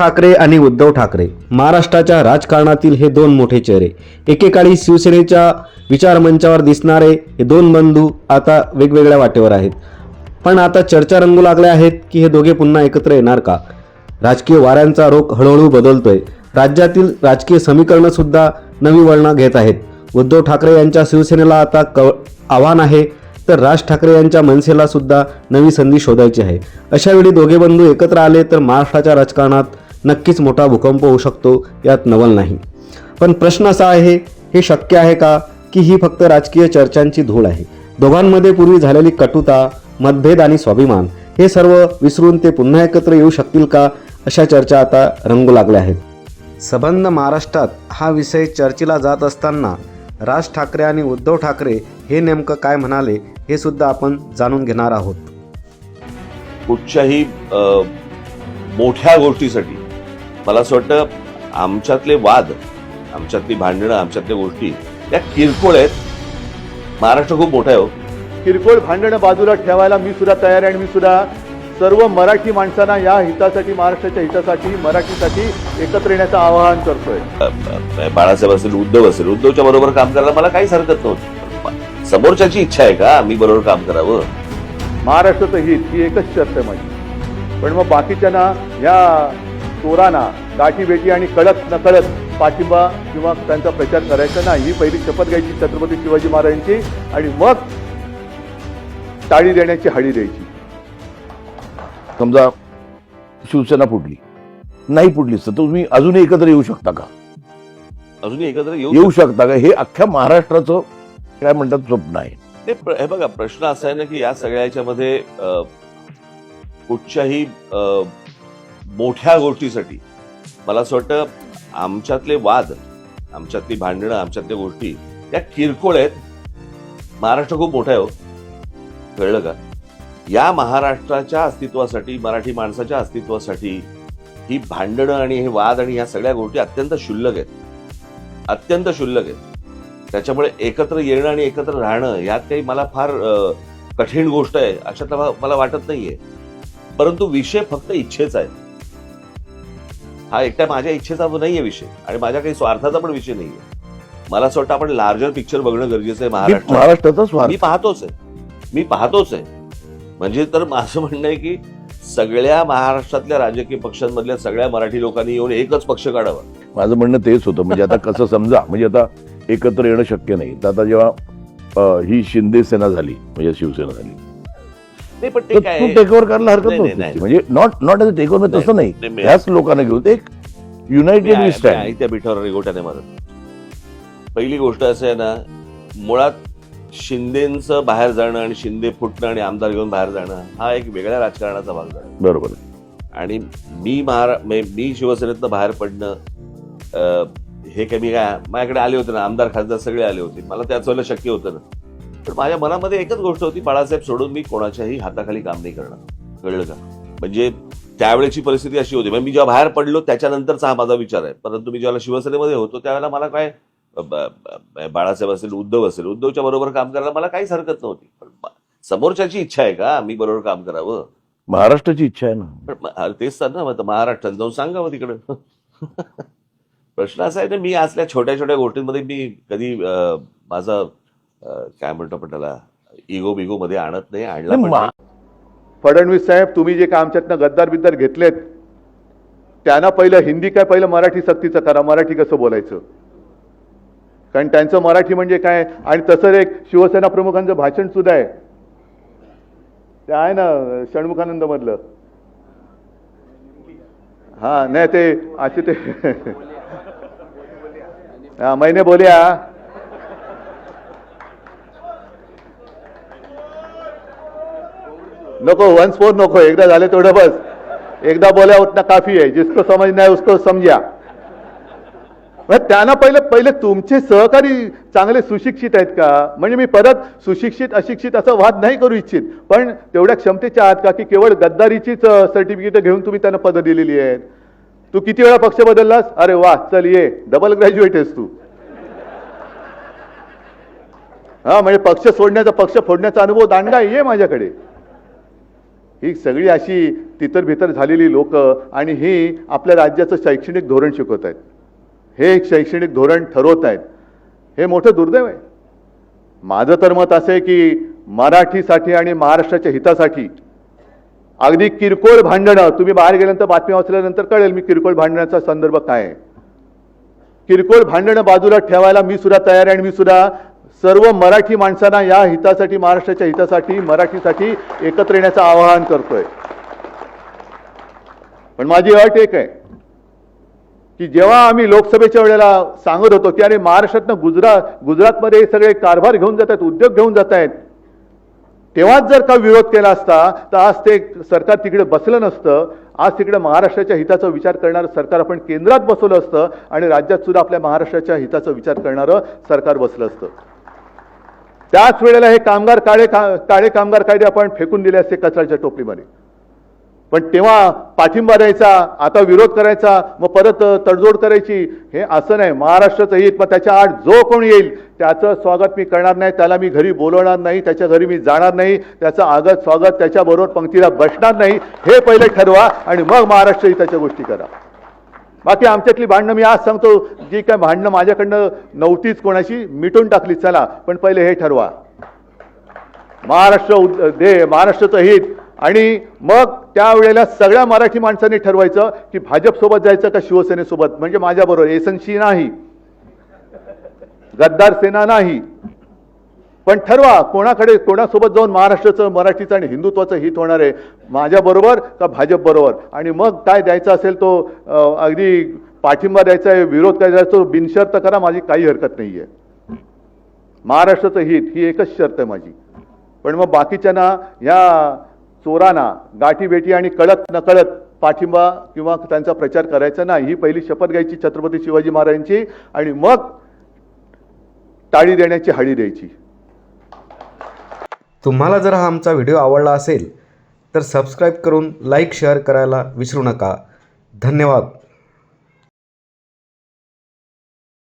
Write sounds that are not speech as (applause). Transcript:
ठाकरे आणि उद्धव ठाकरे. महाराष्ट्राच्या राजकारणातील हे दोन मोठे चेहरे. एकेकाळी शिवसेनेच्या विचारमंचावर दिसणारे हे दोन बंधू आता वेगवेगळ्या वाटेवर आहेत. पण आता चर्चा रंगू लागल्या आहेत की हे दोघे पुन्हा एकत्र येणार का? राजकीय वाऱ्यांचा रोख हळूहळू बदलतोय. राज्यातील राजकीय समीकरणं सुद्धा नवी वळणं घेत आहेत. उद्धव ठाकरे यांच्या शिवसेनेला आता क आव्हान आहे तर राज ठाकरे यांच्या मनसेला सुद्धा नवी संधी शोधायची आहे. अशावेळी दोघे बंधू एकत्र आले तर महाराष्ट्राच्या राजकारणात नक्कीच मोठा भूकंप होऊ शकतो यात नवल नाही. पण प्रश्न असा आहे हे शक्य आहे का की ही फक्त राजकीय चर्चांची धूळ आहे? दोघांमध्ये पूर्वी झालेली कटुता मतभेद आणि स्वाभिमान हे सर्व विसरून ते पुन्हा एकत्र येऊ शकतील का? अशा चर्चा आता रंगू लागल्या आहेत. सबंध महाराष्ट्रात हा विषय चर्चेला जात असताना राज ठाकरे आणि उद्धव ठाकरे हे नेमकं काय म्हणाले हे सुद्धा आपण जाणून घेणार आहोत. कुठच्याही मोठ्या गोष्टीसाठी मला असं वाटतं आमच्यातले वाद आमच्यातली भांडणं आमच्यातल्या गोष्टी या किरकोळ आहेत. महाराष्ट्र खूप मोठा आहे हो. किरकोळ भांडणं बाजूला ठेवायला मी सुद्धा तयार आहे आणि मी सुद्धा सर्व मराठी माणसांना या हितासाठी महाराष्ट्राच्या हितासाठी मराठीसाठी एकत्र येण्याचं आवाहन करतोय. बाळासाहेब असेल उद्धव असेल उद्धवच्या बरोबर काम करायला मला काहीच हरकत नव्हती. समोरच्याची इच्छा आहे का? मी बरोबर काम करावं? महाराष्ट्राचं हित ही एकच शर्त आहे माझी. पण मग बाकीच्यांना या चोरांना गाठी बेटी आणि कळत नकळत पाठिंबा किंवा त्यांचा प्रचार करायचा नाही. ही पहिली शपथ घ्यायची छत्रपती शिवाजी महाराजांची आणि मग टाळी देण्याची हळी द्यायची. समजा शिवसेना फुटली. नाही फुटली तर तुम्ही अजूनही एकत्र येऊ शकता का? अजूनही एकत्र येऊ शकता. का? हे अख्ख्या महाराष्ट्राचं काय म्हणतात? स्वप्न आहे. ते हे बघा प्रश्न असा आहे ना की या सगळ्याच्या मध्ये अ, कुठच्याही मोठ्या गोष्टीसाठी. मला असं वाटतं आमच्यातले वाद आमच्यातली भांडणं आमच्यातल्या गोष्टी या किरकोळ आहेत. महाराष्ट्र खूप मोठा आहे हो. कळलं का? या महाराष्ट्राच्या अस्तित्वासाठी मराठी माणसाच्या अस्तित्वासाठी ही भांडणं आणि हे वाद आणि या सगळ्या गोष्टी अत्यंत क्षुल्लक आहेत. अत्यंत क्षुल्लक आहेत. त्याच्यामुळे एकत्र येणं आणि एकत्र राहणं यात काही मला फार कठीण गोष्ट आहे अशातला मला- मला वाटत नाहीये. परंतु विषय फक्त इच्छेचा आहे. हा एकट्या माझ्या इच्छेचा नाहीये विषय आणि माझ्या काही स्वार्थाचा पण विषय नाहीये. मला असं वाटतं आपण लार्जर पिक्चर बघणं गरजेचं आहे महाराष्ट्रात. महाराष्ट्राचा मी पाहतोच आहे. मी पाहतोच आहे. म्हणजे तर माझं म्हणणं आहे की सगळ्या महाराष्ट्रातल्या राजकीय पक्षांमधल्या सगळ्या मराठी लोकांनी येऊन एकच पक्ष काढावा. माझं म्हणणं तेच होतं. म्हणजे आता (laughs) कसं समजा म्हणजे आता एकत्र येणं शक्य नाही. तर आता जेव्हा ही शिंदे सेना झाली म्हणजे शिवसेना झाली नाही पण ते तर काय तू आहे? टेक ओव्हर करायला हरकत नाही, नाही, नव्हती. म्हणजे not not as take over तसं नाही, ह्याच लोकांना घेऊन एक युनायटेड वी मी स्टँड आहे त्या पिठावर रेगोट्याने मारत. पहिली गोष्ट असं आहे ना मुळात शिंदेचं बाहेर जाणं आणि शिंदे फुटणं आणि आमदार घेऊन बाहेर जाणं हा एक वेगळ्या राजकारणाचा भाग झाला. बरोबर. आणि मी महारा मे- मी शिवसेनेतनं बाहेर पडणं अं, हे काही मी काय माझ्याकडे आले होते ना आमदार खासदार सगळे आले होते. मला त्याच वेळेला शक्य होतं ना. पण माझ्या मनामध्ये एकच गोष्ट होती बाळासाहेब सोडून मी कोणाच्याही हाताखाली काम नाही करणार. कळलं का? म्हणजे त्यावेळेची परिस्थिती अशी होती. म्हणजे मी जेव्हा बाहेर पडलो त्याच्यानंतरचा हा माझा विचार आहे. परंतु मी जेव्हा शिवसेनेमध्ये होतो त्यावेळेला मला काय बाळासाहेब असेल उद्धव असेल उद्धवच्या बरोबर काम करायला मला काहीच हरकत नव्हती. पण समोरच्याची इच्छा आहे का? मी बरोबर काम करावं? महाराष्ट्राची इच्छा आहे ना? पण तेच तर ना महाराष्ट्रात जाऊन सांगावं तिकडं. (laughs) प्रश्न असा आहे ना मी असल्या छोट्या छोट्या गोष्टींमध्ये मी कधी माझा काय म्हणतो आपण त्याला? इगो बिगो मध्ये आणत नाही आणला. फडणवीस साहेब तुम्ही जे काय आमच्यातनं गद्दार बिद्दार घेतलेत त्यांना पहिलं हिंदी काय पहिलं मराठी सक्तीचं करा. मराठी कसं बोलायचं? कारण त्यांचं मराठी म्हणजे काय? आणि तसं एक शिवसेना प्रमुखांचं भाषण सुद्धा आहे. ते आहे ना षण्मुखानंद मधलं हा नाही ते असे ते (laughs) हा मैने बोल्या. नको वन्स फोर नको एकदा झाले तेवढं बस. एकदा बोल्या उठणं काफी आहे जिसको समज नाही उसको समजा. मग त्यांना पहिले पहिले तुमचे सहकारी चांगले सुशिक्षित आहेत का? म्हणजे मी परत सुशिक्षित अशिक्षित असं वाद नाही करू इच्छित. पण तेवढ्या क्षमतेच्या आहात का? की केवळ गद्दारीचीच सर्टिफिकेट घेऊन तुम्ही त्यांना पदं दिलेली आहेत. तू किती वेळा पक्ष बदललास? अरे वा चल ये. डबल ग्रॅज्युएट आहेस तू. हा म्हणजे पक्ष सोडण्याचा पक्ष फोडण्याचा अनुभव दांडगा ये माझ्याकडे. ही सगळी अशी तितर भितर झालेली लोक आणि ही आपल्या राज्याचं शैक्षणिक धोरण शिकवत आहेत. हे एक शैक्षणिक धोरण ठरवत आहेत. हे मोठं दुर्दैव आहे. माझं तर मत असं आहे की मराठीसाठी आणि महाराष्ट्राच्या हितासाठी अगदी किरकोळ भांडणं तुम्ही बाहेर गेल्यानंतर बातमी वाचल्यानंतर कळेल मी किरकोळ भांडणाचा संदर्भ काय आहे. किरकोळ भांडणं बाजूला ठेवायला मी सुद्धा तयार आहे आणि मी सुद्धा सर्व मराठी माणसांना या हितासाठी महाराष्ट्राच्या हितासाठी मराठीसाठी एकत्र येण्याचं आवाहन करतोय. पण माझी अट एक आहे की जेव्हा आम्ही लोकसभेच्या वेळेला सांगत होतो की अरे महाराष्ट्रातनं गुजरात गुजरातमध्ये हे सगळे कारभार घेऊन जात आहेत उद्योग घेऊन जात आहेत तेव्हाच जर का विरोध केला असता तर आज ते सरकार तिकडे बसलं नसतं. आज तिकडे महाराष्ट्राच्या हिताचा विचार करणारं सरकार आपण केंद्रात बसवलं असतं आणि राज्यात सुद्धा आपल्या महाराष्ट्राच्या हिताचा विचार करणारं सरकार बसलं असतं. त्याच वेळेला हे कामगार काळे का काळे कामगार कायदे आपण फेकून दिले असते कचऱ्याच्या टोपलीमध्ये. पण तेव्हा पाठिंबा द्यायचा आता विरोध करायचा मग परत तडजोड करायची हे असं नाही. महाराष्ट्राचं हित मग त्याच्या आड जो कोण येईल त्याचं स्वागत मी करणार नाही त्याला मी घरी बोलवणार नाही त्याच्या घरी मी जाणार नाही त्याचं आगत स्वागत त्याच्याबरोबर पंक्तीला बसणार नाही हे पहिले ठरवा आणि मग महाराष्ट्र हिताच्या गोष्टी करा. बाकी आमच्यातली भांडणं मी आज सांगतो जी काय भांडणं माझ्याकडनं नव्हतीच कोणाशी मिटून टाकली चला पण पहिले हे ठरवा. महाराष्ट्र दे महाराष्ट्राचं हित. आणि मग त्यावेळेला सगळ्या मराठी माणसांनी ठरवायचं की भाजपसोबत जायचं का शिवसेनेसोबत? म्हणजे माझ्याबरोबर एसनशी नाही. गद्दार सेना नाही. पण ठरवा कोणाकडे कोणासोबत जाऊन महाराष्ट्राचं मराठीचं आणि हिंदुत्वाचं हित होणार आहे माझ्याबरोबर का भाजप बरोबर? आणि मग काय द्यायचा असेल तो अगदी पाठिंबा द्यायचा आहे विरोध करायचा तो बिनशर्त करा माझी काही हरकत नाही आहे महाराष्ट्राचं हित ही एकच शर्त आहे माझी. पण मग बाकीच्यांना ह्या चोरांना गाठीबेटी आणि कळत नकळत पाठिंबा किंवा त्यांचा प्रचार करायचा नाही ही पहिली शपथ घ्यायची छत्रपती शिवाजी महाराजांची आणि मग टाळी देण्याची हळी द्यायची. तुम्हाला जर हा आमचा व्हिडिओ आवडला असेल तर सबस्क्राईब करून लाईक शेअर करायला विसरू नका. धन्यवाद.